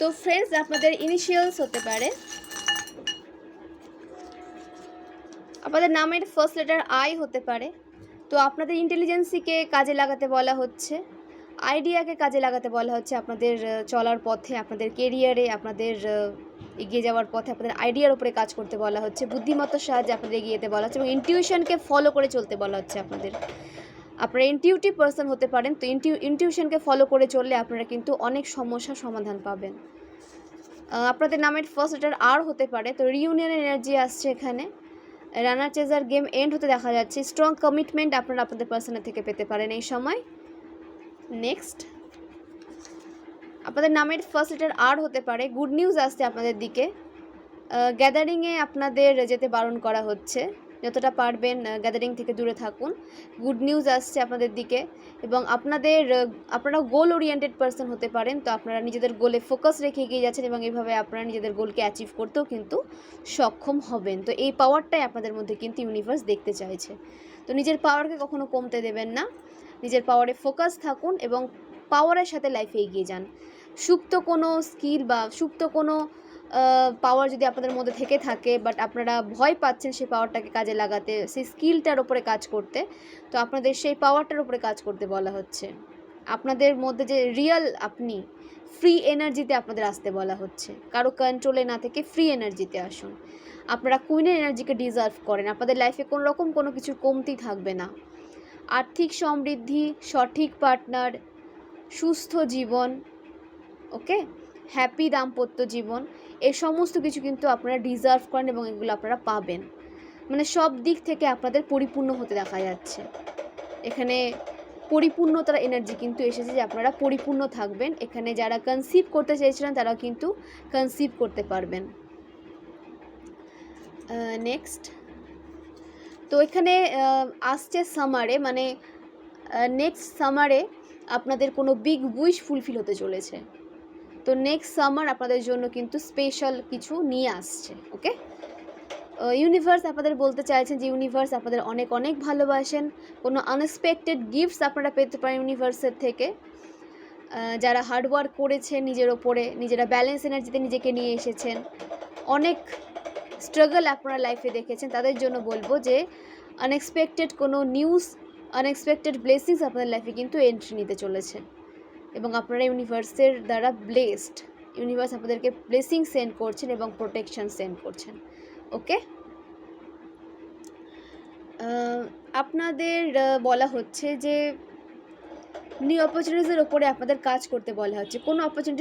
তো ফ্রেন্ডস আপনাদের ইনিশিয়ালস হতে পারে। আপনাদের নামের ফার্স্ট লেটার আই হতে পারে। তো আপনাদের ইন্টেলিজেন্সিকে কাজে লাগাতে বলা হচ্ছে। আইডিয়াকে কাজে লাগাতে বলা হচ্ছে আপনাদের চলার পথে, আপনাদের কেরিয়ারে আপনাদের এগিয়ে যাওয়ার পথে, আপনাদের আইডিয়ার উপরে কাজ করতে বলা হচ্ছে। বুদ্ধিমত্তার সাহায্যে আপনাদের এগিয়ে যেতে বলা হচ্ছে এবং ইনটিউশনকে ফলো করে চলতে বলা হচ্ছে আপনাদের। আপনারা ইনটিউটিভ পার্সন হতে পারেন, তো ইনটিউ ইনটিউশনকে ফলো করে চললে আপনারা কিন্তু অনেক সমস্যার সমাধান পাবেন। আপনাদের নামের ফার্স্ট লেটার আর হতে পারে, তো রিউনিয়ন এনার্জি আসছে এখানে। রানার চেজার গেম এন্ড হতে দেখা যাচ্ছে। স্ট্রং কমিটমেন্ট আপনারা আপনাদের পার্সনের থেকে পেতে পারেন এই সময়। নেক্সট আপনাদের নামের ফার্স্ট লেটার আর হতে পারে। গুড নিউজ আসছে আপনাদের দিকে। গ্যাদারিংয়ে আপনাদের যেতে বারণ করা হচ্ছে। যতটা পারবেন গ্যাদারিং থেকে দূরে থাকুন। গুড নিউজ আসছে আপনাদের দিকে এবং আপনাদের আপনারা গোল ওরিয়েন্টেড পার্সন হতে পারেন। তো আপনারা নিজেদের গোলে ফোকাস রেখে এগিয়ে যাচ্ছেন এবং এইভাবে আপনারা নিজেদের গোলকে অ্যাচিভ করতেও কিন্তু সক্ষম হবেন। তো এই পাওয়ারটাই আপনাদের মধ্যে কিন্তু ইউনিভার্স দেখতে চাইছে। তো নিজের পাওয়ারকে কখনো কমতে দেবেন না। নিজের পাওয়ারে ফোকাস থাকুন এবং পাওয়ারের সাথে লাইফে এগিয়ে যান। সুপ্ত কোনো স্কিল বা সুপ্ত কোনো পাওয়ার যদি আপনাদের মধ্যে থেকে থাকে বাট আপনারা ভয় পাচ্ছেন সেই পাওয়ারটাকে কাজে লাগাতে, সেই স্কিলটার উপরে কাজ করতে, তো আপনাদের সেই পাওয়ারটার উপরে কাজ করতে বলা হচ্ছে। আপনাদের মধ্যে যে রিয়েল আপনি ফ্রি এনার্জিতে আপনাদের আসতে বলা হচ্ছে। কারও কন্ট্রোলে না থেকে ফ্রি এনার্জিতে আসুন। আপনারা কুইনের এনার্জিকে ডিজার্ভ করেন। আপনাদের লাইফে কোনো রকম কোনো কিছুর কমতি থাকবে না। আর্থিক সমৃদ্ধি, সঠিক পার্টনার সুস্থ জীবন ওকে হ্যাপি দাম্পত্য জীবন এই সমস্ত কিছু কিন্তু আপনারা ডিজার্ভ করেন এবং এগুলো আপনারা পাবেন। মানে সব দিক থেকে আপনাদের পরিপূর্ণ হতে দেখা যাচ্ছে। এখানে পরিপূর্ণতার এনার্জি কিন্তু এসেছে যে আপনারা পরিপূর্ণ থাকবেন। এখানে যারা কনসিভ করতে চেয়েছিলেন, তারাও কিন্তু কনসিভ করতে পারবেন। নেক্সট তো এখানে আসছে সামারে মানে নেক্সট সামারে আপনাদের কোনো বিগ উইশ ফুলফিল হতে চলেছে। তো নেক্সট সামার আপনাদের জন্য কিন্তু স্পেশাল কিছু নিয়ে আসছে ওকে ইউনিভার্স আপনাদের বলতে চাইছেন যে ইউনিভার্স আপনাদের অনেক অনেক ভালোবাসেন। কোনো আনএক্সপেক্টেড গিফটস আপনারা পেতে পারেন ইউনিভার্সের থেকে। যারা হার্ডওয়ার্ক করেছেন নিজের ওপরে, নিজেরা ব্যালেন্স এনার্জিতে নিজেকে নিয়ে এসেছেন। অনেক স্ট্রাগল আপনারা লাইফে দেখেছেন। তাদের জন্য বলব যে আনএক্সপেক্টেড কোনো নিউজ আনএক্সপেক্টেড ব্লেসিংস আপনাদের লাইফে কিন্তু এন্ট্রি নিতে চলেছে এবং আপনারা ইউনিভার্সের দ্বারা ব্লেসড ইউনিভার্স আপনাদেরকে ব্লেসিং সেন্ড করছেন এবং প্রোটেকশন সেন্ড করছেন ওকে আপনাদের বলা হচ্ছে যে নিউ অপরচুনিটিসের ওপরে আপনাদের কাজ করতে বলা হচ্ছে। কোনো অপরচুনিটি